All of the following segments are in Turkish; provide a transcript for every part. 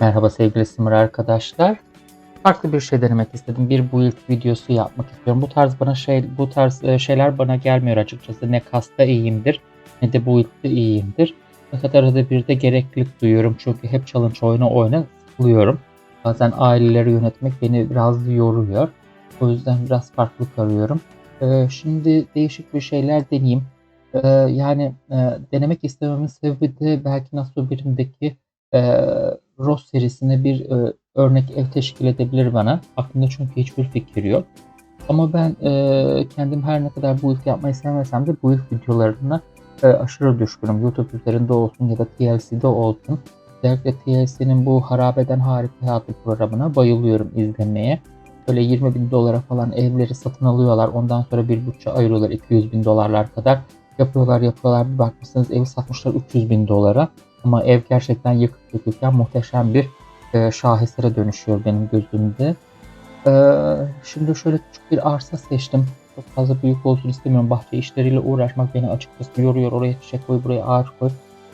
Merhaba sevgili Simur arkadaşlar. Farklı bir şey denemek istedim. Bir build videosu yapmak istiyorum. Bu tarz bana şey bu tarz e, şeyler bana gelmiyor açıkçası. Ne kasta iyiyimdir ne de build'de iyiyimdir. Fakat arada bir de gereklilik duyuyorum. Çünkü hep challenge oyunu oyna sıkılıyorum. Bazen aileleri yönetmek beni biraz yoruyor. O yüzden biraz farklılık arıyorum. Ee, şimdi değişik bir şeyler deneyeyim. Ee, yani e, denemek istememin sebebi de belki nasıl birimdeki e, Ross serisine bir e, örnek ev teşkil edebilir bana. Aklımda çünkü hiçbir fikir yok. Ama ben e, kendim her ne kadar build yapmayı sevmesem de build videolarına e, aşırı düşkünüm. YouTube üzerinde olsun ya da TLC'de olsun. Özellikle TLC'nin bu Harabeden Harika Hayatı programına bayılıyorum izlemeye. Böyle 20 bin dolara falan evleri satın alıyorlar. Ondan sonra bir bütçe ayırıyorlar 200 bin dolarlar kadar. Yapıyorlar yapıyorlar bir bakmışsınız evi satmışlar 300 bin dolara. Ama ev gerçekten yıkık yıkıkken muhteşem bir e, şahesere dönüşüyor benim gözümde. E, şimdi şöyle küçük bir arsa seçtim. Çok fazla büyük olsun istemiyorum. Bahçe işleriyle uğraşmak beni açıkçası yoruyor. Oraya çiçek koy, buraya ağaç koy,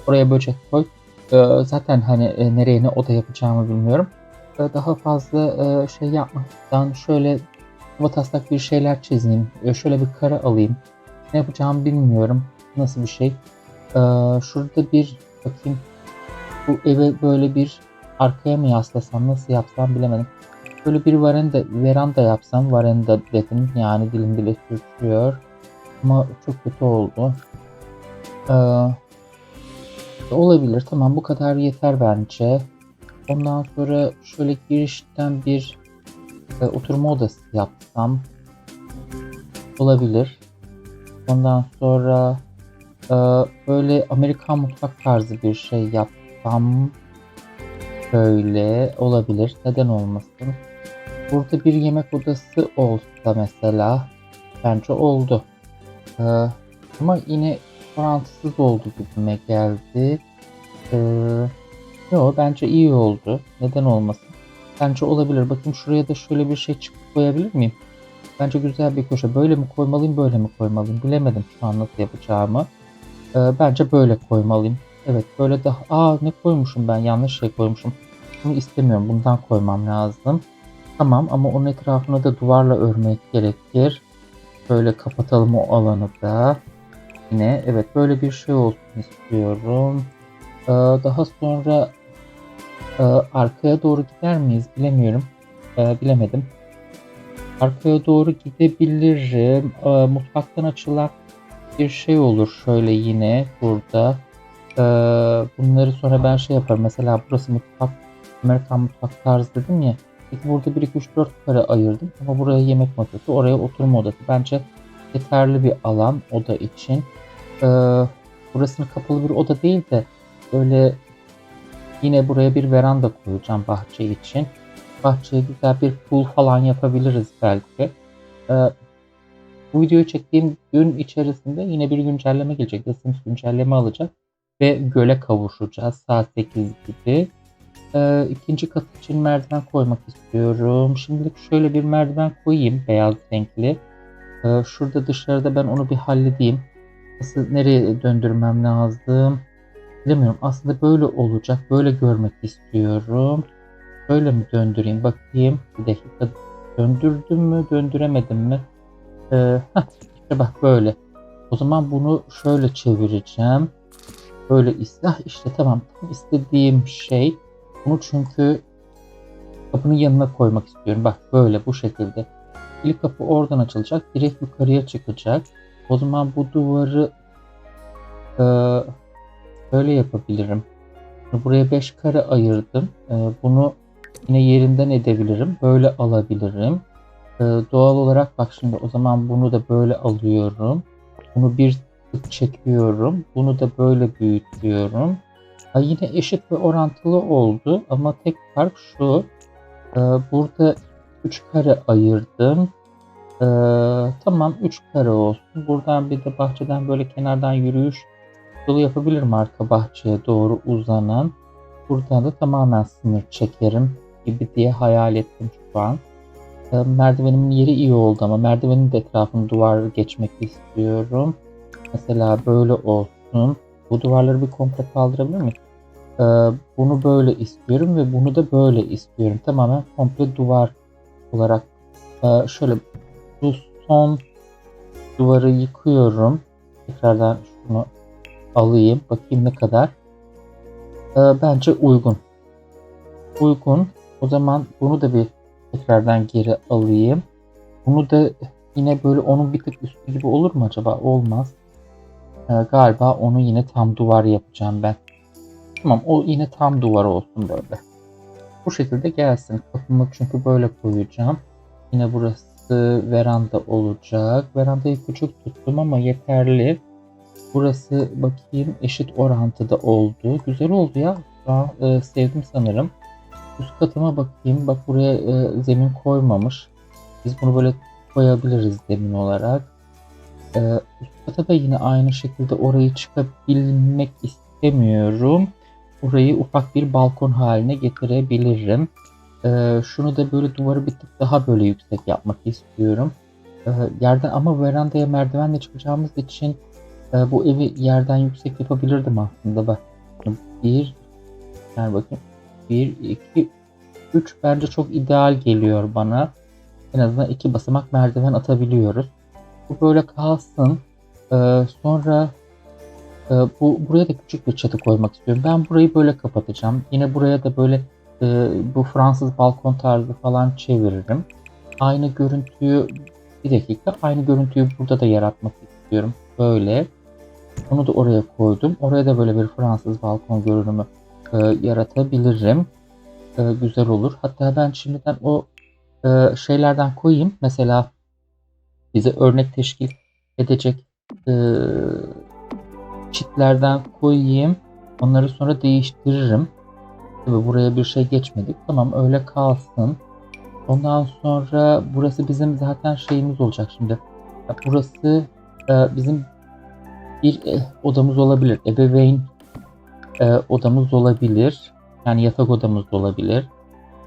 oraya böcek koy. E, zaten hani e, nereye ne oda yapacağımı bilmiyorum. E, daha fazla e, şey yapmaktan şöyle vataslak bir şeyler çizeyim. E, şöyle bir kare alayım. Ne yapacağımı bilmiyorum. Nasıl bir şey. E, şurada bir bakayım. Bu eve böyle bir arkaya mı yaslasam nasıl yapsam bilemedim. Böyle bir veranda, veranda yapsam veranda dedim yani dilim bile sürtüyor. Ama çok kötü oldu. Ee, olabilir tamam bu kadar yeter bence. Ondan sonra şöyle girişten bir e, oturma odası yapsam olabilir. Ondan sonra e, böyle Amerikan mutfak tarzı bir şey yapsam Şöyle olabilir. Neden olmasın? Burada bir yemek odası olsa mesela bence oldu. Ee, ama yine orantısız oldu gibime geldi. Ee, bence iyi oldu. Neden olmasın? Bence olabilir. Bakın şuraya da şöyle bir şey çıkıp koyabilir miyim? Bence güzel bir köşe. Böyle mi koymalıyım, böyle mi koymalıyım? Bilemedim şu an nasıl yapacağımı. Ee, bence böyle koymalıyım. Evet böyle daha... Aa ne koymuşum ben? Yanlış şey koymuşum. Bunu istemiyorum. Bundan koymam lazım. Tamam ama onun etrafını da duvarla örmek gerekir. Böyle kapatalım o alanı da. Yine evet böyle bir şey olsun istiyorum. Ee, daha sonra e, arkaya doğru gider miyiz bilemiyorum. Ee, bilemedim. Arkaya doğru gidebilirim. Ee, mutfaktan açılan bir şey olur şöyle yine burada. Ee, bunları sonra ben şey yaparım. Mesela burası mutfak, Amerikan mutfak tarzı dedim ya. Peki burada 1 2 3 4 kare ayırdım ama buraya yemek masası, oraya oturma odası. Bence yeterli bir alan oda için. Ee, burasını kapalı bir oda değil de böyle yine buraya bir veranda koyacağım bahçe için. Bahçeye güzel bir pool falan yapabiliriz belki. Ee, bu videoyu çektiğim gün içerisinde yine bir güncelleme gelecek. Sims güncelleme alacak ve göle kavuşacağız saat 8 gibi. Ee, ikinci kat için merdiven koymak istiyorum. Şimdilik şöyle bir merdiven koyayım beyaz renkli. Ee, şurada dışarıda ben onu bir halledeyim. Nasıl nereye döndürmem lazım? Bilemiyorum. Aslında böyle olacak. Böyle görmek istiyorum. Böyle mi döndüreyim? Bakayım. Bir dakika. Döndürdüm mü? Döndüremedim mi? Ee, bak böyle. O zaman bunu şöyle çevireceğim. Böyle iste ah işte tamam. Tam istediğim şey. Bunu çünkü kapının yanına koymak istiyorum. Bak böyle bu şekilde. İlk kapı oradan açılacak. Direkt yukarıya çıkacak. O zaman bu duvarı e, böyle yapabilirim. Buraya 5 kare ayırdım. E, bunu yine yerinden edebilirim. Böyle alabilirim. E, doğal olarak bak şimdi o zaman bunu da böyle alıyorum. Bunu bir tık çekiyorum. Bunu da böyle büyütüyorum. Ha, yine eşit ve orantılı oldu ama tek fark şu. E, burada 3 kare ayırdım. E, tamam 3 kare olsun. Buradan bir de bahçeden böyle kenardan yürüyüş yolu yapabilirim arka bahçeye doğru uzanan. Buradan da tamamen sınır çekerim gibi diye hayal ettim şu an. E, merdivenimin yeri iyi oldu ama merdivenin de etrafını duvar geçmek istiyorum. Mesela böyle olsun. Bu duvarları bir komple kaldırabilir miyim? Ee, bunu böyle istiyorum ve bunu da böyle istiyorum. Tamamen komple duvar olarak. Ee, şöyle bu son duvarı yıkıyorum. Tekrardan şunu alayım. Bakayım ne kadar. Ee, bence uygun. Uygun. O zaman bunu da bir tekrardan geri alayım. Bunu da yine böyle onun bir tık üstü gibi olur mu acaba? Olmaz. Ee, galiba onu yine tam duvar yapacağım ben. Tamam o yine tam duvar olsun böyle. Bu şekilde gelsin. Kapımı çünkü böyle koyacağım. Yine burası veranda olacak. Verandayı küçük tuttum ama yeterli. Burası bakayım eşit orantıda oldu. Güzel oldu ya. Daha e, sevdim sanırım. Üst katıma bakayım. Bak buraya e, zemin koymamış. Biz bunu böyle koyabiliriz zemin olarak. E, üst kata da yine aynı şekilde orayı çıkabilmek istemiyorum. Burayı ufak bir balkon haline getirebilirim. E, şunu da böyle duvarı bir tık daha böyle yüksek yapmak istiyorum. E, yerden ama verandaya merdivenle çıkacağımız için e, bu evi yerden yüksek yapabilirdim aslında. Bak bir yani bakayım 1, 2, 3 bence çok ideal geliyor bana. En azından iki basamak merdiven atabiliyoruz. Bu böyle kalsın. Ee, sonra e, bu buraya da küçük bir çatı koymak istiyorum. Ben burayı böyle kapatacağım. Yine buraya da böyle e, bu Fransız balkon tarzı falan çeviririm. Aynı görüntüyü bir dakika aynı görüntüyü burada da yaratmak istiyorum. Böyle. Onu da oraya koydum. Oraya da böyle bir Fransız balkon görünümü e, yaratabilirim. E, güzel olur. Hatta ben şimdiden o e, şeylerden koyayım. Mesela bize örnek teşkil edecek e, çitlerden koyayım. Onları sonra değiştiririm. Tabii buraya bir şey geçmedik. Tamam öyle kalsın. Ondan sonra burası bizim zaten şeyimiz olacak şimdi. Burası e, bizim bir e, odamız olabilir. Ebeveyn e, odamız olabilir. Yani yatak odamız da olabilir.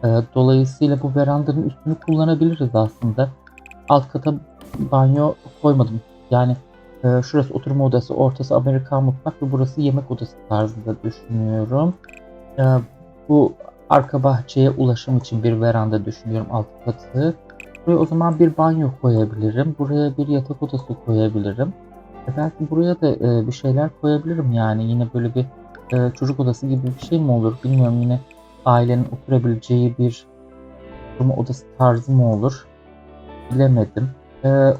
E, dolayısıyla bu verandanın üstünü kullanabiliriz aslında. Alt kata banyo koymadım. Yani e, şurası oturma odası, ortası Amerikan mutfak ve burası yemek odası tarzında düşünüyorum. E, bu arka bahçeye ulaşım için bir veranda düşünüyorum alt katı. Buraya o zaman bir banyo koyabilirim. Buraya bir yatak odası koyabilirim. E, belki buraya da e, bir şeyler koyabilirim yani. Yine böyle bir e, çocuk odası gibi bir şey mi olur bilmiyorum. Yine ailenin oturabileceği bir oturma odası tarzı mı olur? Bilemedim. E,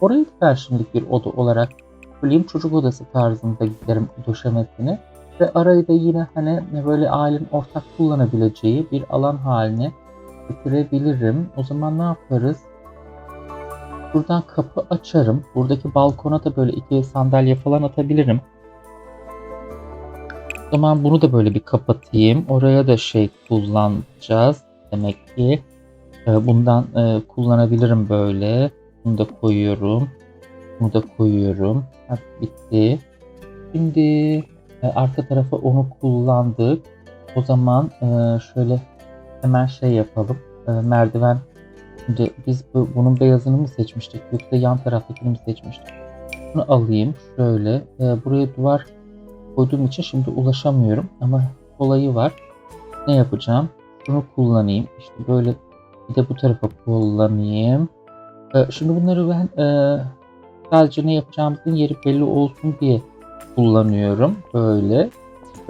orayı ben şimdilik bir oda olarak söyleyeyim. Çocuk odası tarzında giderim döşemesini. Ve arayı da yine hani böyle ailenin ortak kullanabileceği bir alan haline getirebilirim. O zaman ne yaparız? Buradan kapı açarım. Buradaki balkona da böyle iki sandalye falan atabilirim. O zaman bunu da böyle bir kapatayım. Oraya da şey kullanacağız. Demek ki e, bundan e, kullanabilirim böyle. Bunu da koyuyorum. Bunu da koyuyorum. Heh, bitti. Şimdi e, arka tarafa onu kullandık. O zaman şöyle hemen şey yapalım. Merdiven. Şimdi biz bu, bunun beyazını mı seçmiştik yoksa yan taraftakini mi seçmiştik? Bunu alayım. Şöyle buraya duvar koyduğum için şimdi ulaşamıyorum ama olayı var. Ne yapacağım? Şunu kullanayım. İşte böyle bir de bu tarafa kullanayım. Ee, şimdi bunları ben e, sadece ne yapacağımızın yeri belli olsun diye kullanıyorum. Böyle.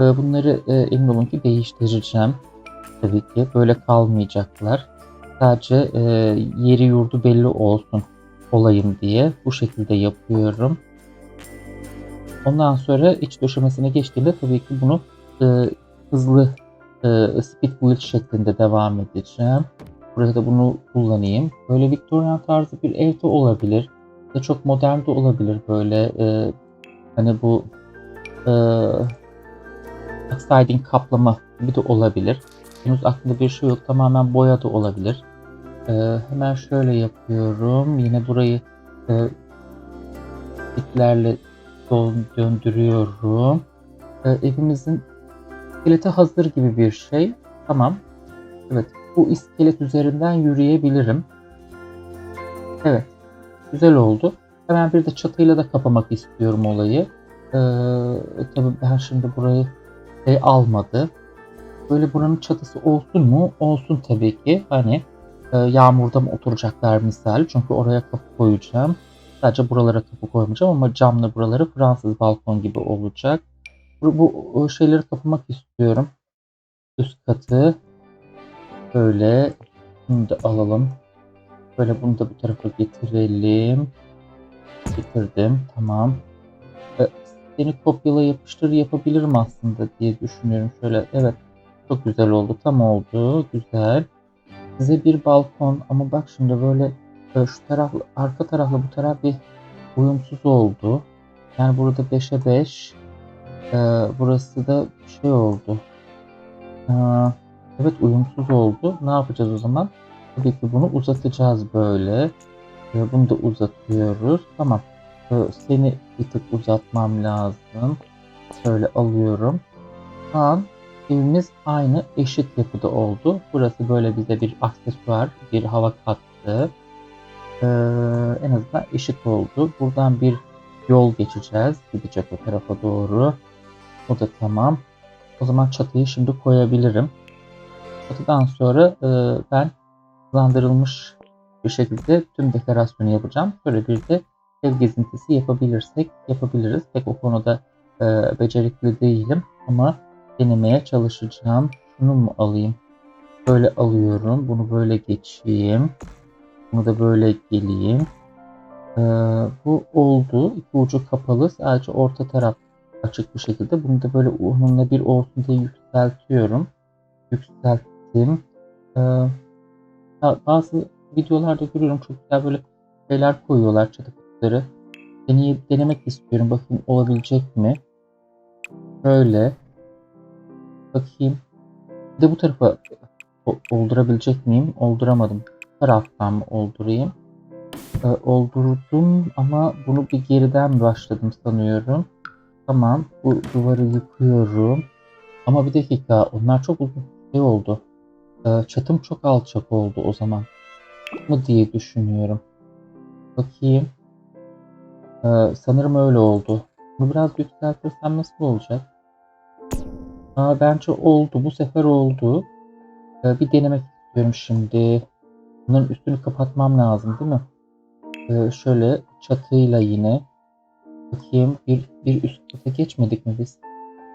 Ee, bunları e, emin olun ki değiştireceğim. Tabii ki böyle kalmayacaklar. Sadece e, yeri yurdu belli olsun olayım diye bu şekilde yapıyorum. Ondan sonra iç döşemesine geçtiğimde tabii ki bunu e, hızlı e, speed build şeklinde devam edeceğim. Buraya da bunu kullanayım. Böyle Victorian tarzı bir evde olabilir. Ya çok modern de olabilir böyle. E, hani bu e, siding kaplama gibi de olabilir. Henüz aklımda bir şey yok. Tamamen boya da olabilir. E, hemen şöyle yapıyorum. Yine burayı e, iplerle dön- döndürüyorum. E, evimizin iskeleti hazır gibi bir şey. Tamam. Evet. Bu iskelet üzerinden yürüyebilirim. Evet. Güzel oldu. Hemen bir de çatıyla da kapamak istiyorum olayı. Ee, tabii ben şimdi burayı şey almadı. Böyle buranın çatısı olsun mu? Olsun tabii ki. Hani e, yağmurda mı oturacaklar misal. Çünkü oraya kapı koyacağım. Sadece buralara kapı koymayacağım ama camlı buraları Fransız balkon gibi olacak. Bu, bu şeyleri kapamak istiyorum. Üst katı. Böyle. Bunu da alalım. Böyle bunu da bu tarafa getirelim. Getirdim. Tamam. Ee, seni kopyala yapıştır yapabilirim aslında diye düşünüyorum. Şöyle evet. Çok güzel oldu. Tam oldu. Güzel. Size bir balkon ama bak şimdi böyle e, şu taraf arka tarafla bu taraf bir uyumsuz oldu. Yani burada 5'e 5. Ee, burası da şey oldu. Ee, evet uyumsuz oldu. Ne yapacağız o zaman? Tabii ki bunu uzatacağız böyle. Ee, bunu da uzatıyoruz. Tamam. Ee, seni bir tık uzatmam lazım. Şöyle alıyorum. Şu an evimiz aynı eşit yapıda oldu. Burası böyle bize bir aksesuar, bir hava kattı. Ee, en azından eşit oldu. Buradan bir yol geçeceğiz. Gidecek o tarafa doğru. O da tamam. O zaman çatıyı şimdi koyabilirim. Çatıdan sonra e, ben hızlandırılmış bir şekilde tüm dekorasyonu yapacağım. Şöyle bir de ev gezintisi yapabilirsek yapabiliriz. Pek o konuda e, becerikli değilim ama denemeye çalışacağım. Şunu mu alayım? Böyle alıyorum. Bunu böyle geçeyim. Bunu da böyle geleyim. Ee, bu oldu. İki ucu kapalı. Sadece orta taraf açık bir şekilde. Bunu da böyle onunla bir olsun diye yükseltiyorum. Yükselttim. Ee, bazı videolarda görüyorum çok güzel böyle şeyler koyuyorlar çatı. Deneyip denemek istiyorum. Bakayım olabilecek mi? Böyle. Bakayım. Bir de bu tarafa oldurabilecek miyim? Olduramadım. Taraftan mı oldurayım? Ee, oldurdum ama bunu bir geriden başladım sanıyorum. Tamam. Bu duvarı yıkıyorum. Ama bir dakika. Onlar çok uzun şey oldu. Ee, çatım çok alçak oldu o zaman. Mı diye düşünüyorum. Bakayım. Ee, sanırım öyle oldu. Bunu biraz yükseltirsem nasıl olacak? Aa, bence oldu. Bu sefer oldu. Ee, bir denemek istiyorum şimdi. Bunların üstünü kapatmam lazım değil mi? Ee, şöyle çatıyla yine. Bakayım bir, bir üst kata geçmedik mi biz?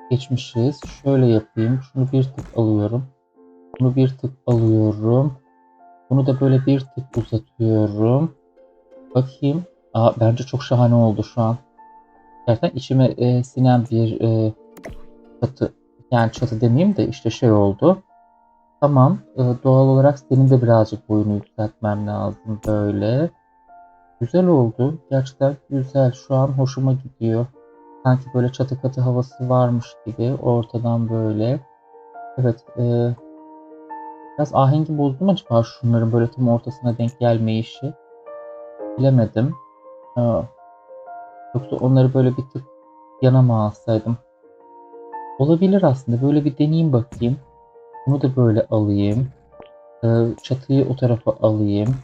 Geçmişiz. Şöyle yapayım. Şunu bir tık alıyorum. Bunu bir tık alıyorum. Bunu da böyle bir tık uzatıyorum. Bakayım. Aa, bence çok şahane oldu şu an. Gerçekten içime e, sinen bir e, çatı. Yani çatı demeyeyim de işte şey oldu. Tamam. E, doğal olarak senin de birazcık boyunu yükseltmem lazım böyle. Güzel oldu. Gerçekten güzel. Şu an hoşuma gidiyor. Sanki böyle çatı katı havası varmış gibi. Ortadan böyle. Evet. E, biraz ahengi bozdum acaba şunların böyle tam ortasına denk gelmeyişi. Bilemedim. Ha. Yoksa onları böyle bir tık yana mı alsaydım? Olabilir aslında. Böyle bir deneyeyim bakayım. Bunu da böyle alayım. Ee, çatıyı o tarafa alayım.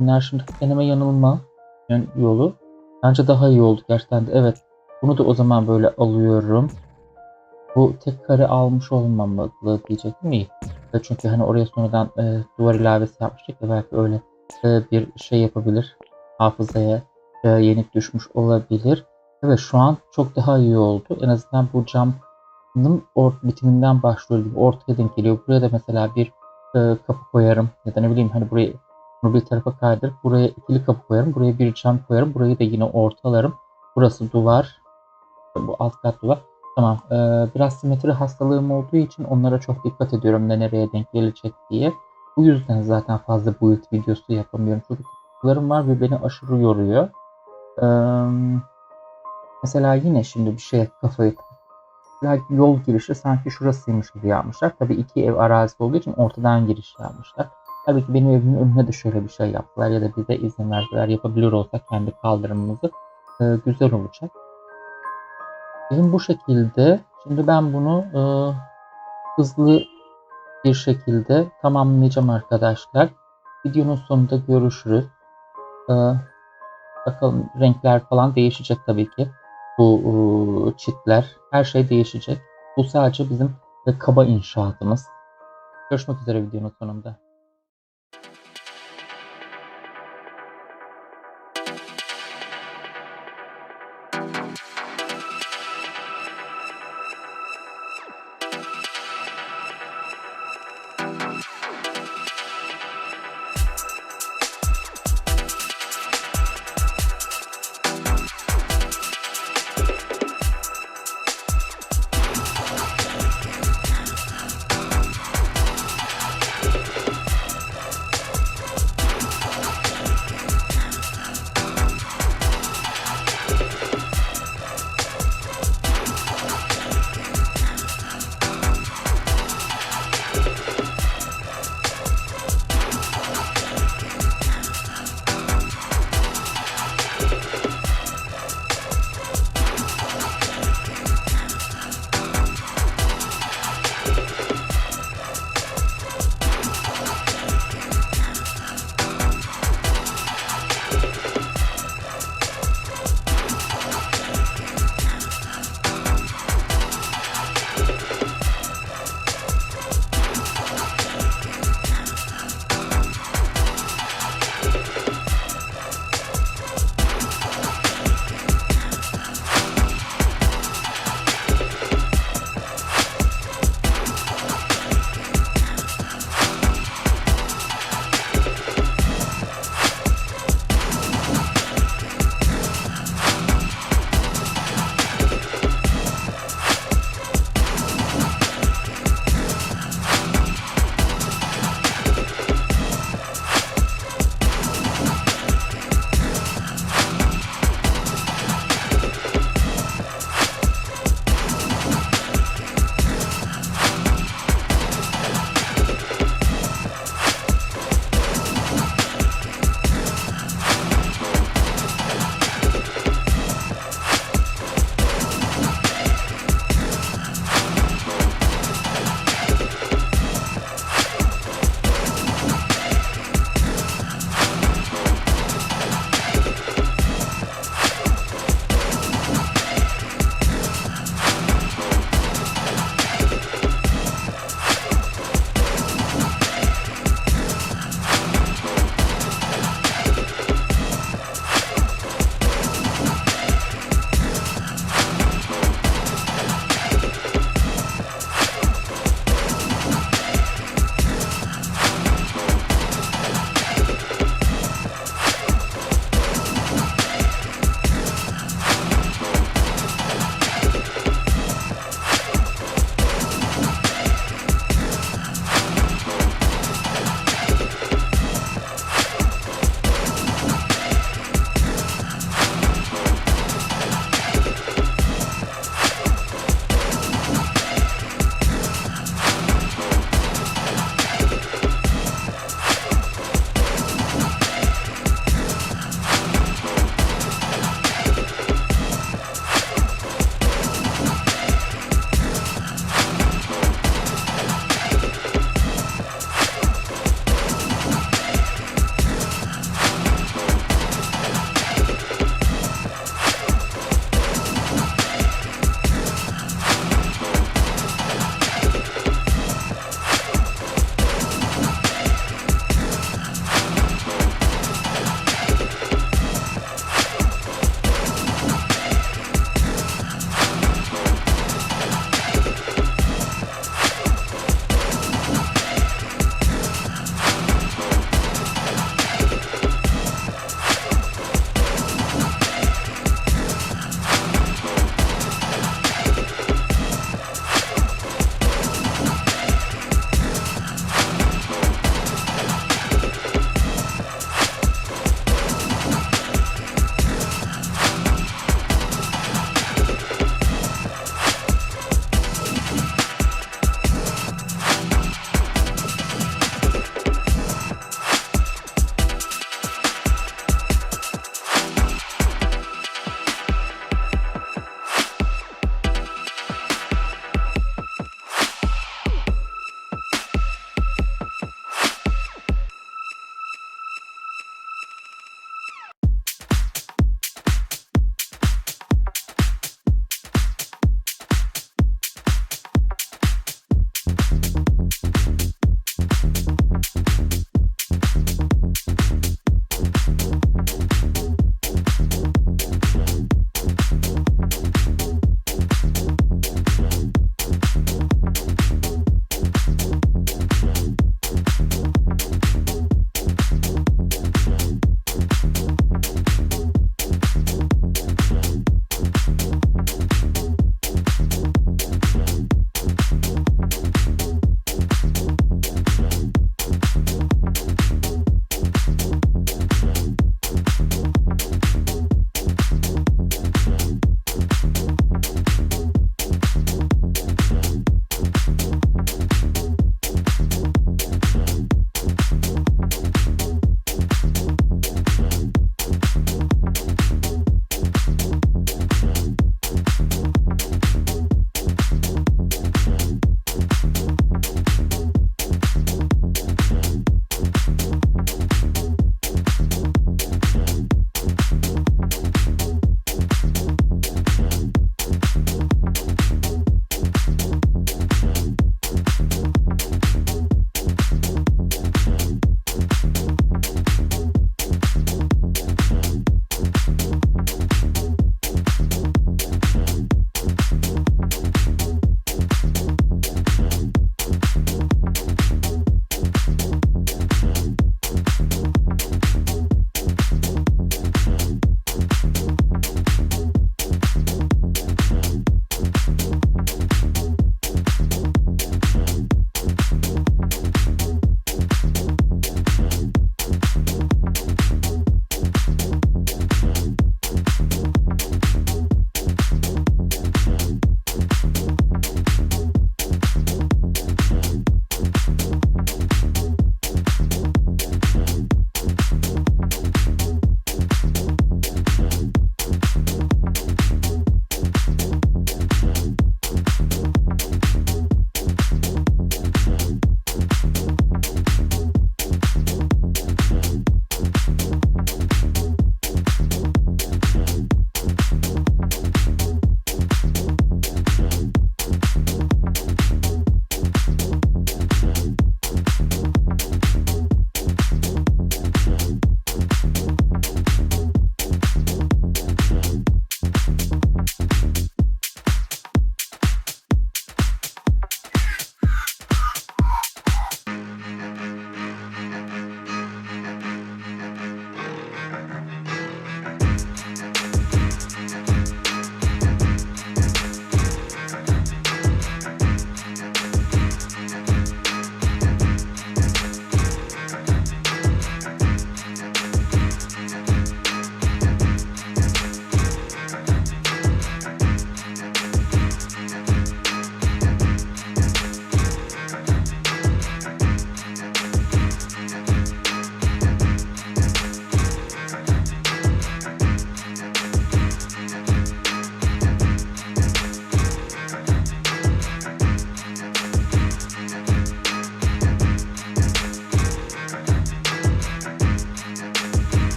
Bunlar şimdi deneme yanılma yolu. Bence daha iyi oldu gerçekten de. Evet. Bunu da o zaman böyle alıyorum. Bu tek kare almış olmamalı diyecek mi? Çünkü hani oraya sonradan e, duvar ilavesi yapmıştık ya belki öyle e, bir şey yapabilir. Hafızaya e, yenik düşmüş olabilir. Evet şu an çok daha iyi oldu. En azından bu camın ort bitiminden başlıyor gibi ortaya denk geliyor. Buraya da mesela bir e, kapı koyarım. Ya da ne bileyim hani burayı bunu bir tarafa kaydırıp buraya ikili kapı koyarım. Buraya bir cam koyarım. Burayı da yine ortalarım. Burası duvar. Bu alt kat duvar. Tamam. Ee, biraz simetri hastalığım olduğu için onlara çok dikkat ediyorum ne nereye denk gelecek diye. Bu yüzden zaten fazla build videosu yapamıyorum. Çünkü tıklarım var ve beni aşırı yoruyor. Ee, mesela yine şimdi bir şey kafayı yol girişi sanki şurasıymış gibi yapmışlar. Tabii iki ev arazisi olduğu için ortadan giriş yapmışlar. Tabii ki benim evimin önüne de şöyle bir şey yaptılar ya da bize izin verdiler yapabilir olsak kendi kaldırımımızı e, güzel olacak. Bizim bu şekilde şimdi ben bunu e, hızlı bir şekilde tamamlayacağım arkadaşlar. Videonun sonunda görüşürüz. E, bakalım renkler falan değişecek tabii ki. Bu e, çitler her şey değişecek. Bu sadece bizim e, kaba inşaatımız. Görüşmek üzere videonun sonunda.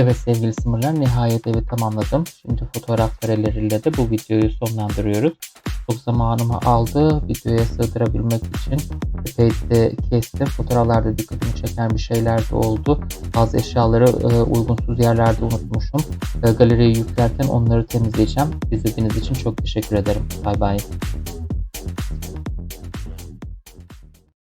Evet sevgili simurlar nihayet evi tamamladım. Şimdi fotoğraf kareleriyle de bu videoyu sonlandırıyoruz. Çok zamanımı aldı videoya sığdırabilmek için. Epey de kestim. Fotoğraflarda dikkatimi çeken bir şeyler de oldu. Bazı eşyaları e, uygunsuz yerlerde unutmuşum. E, galeriye yüklerken onları temizleyeceğim. İzlediğiniz için çok teşekkür ederim. Bay bay.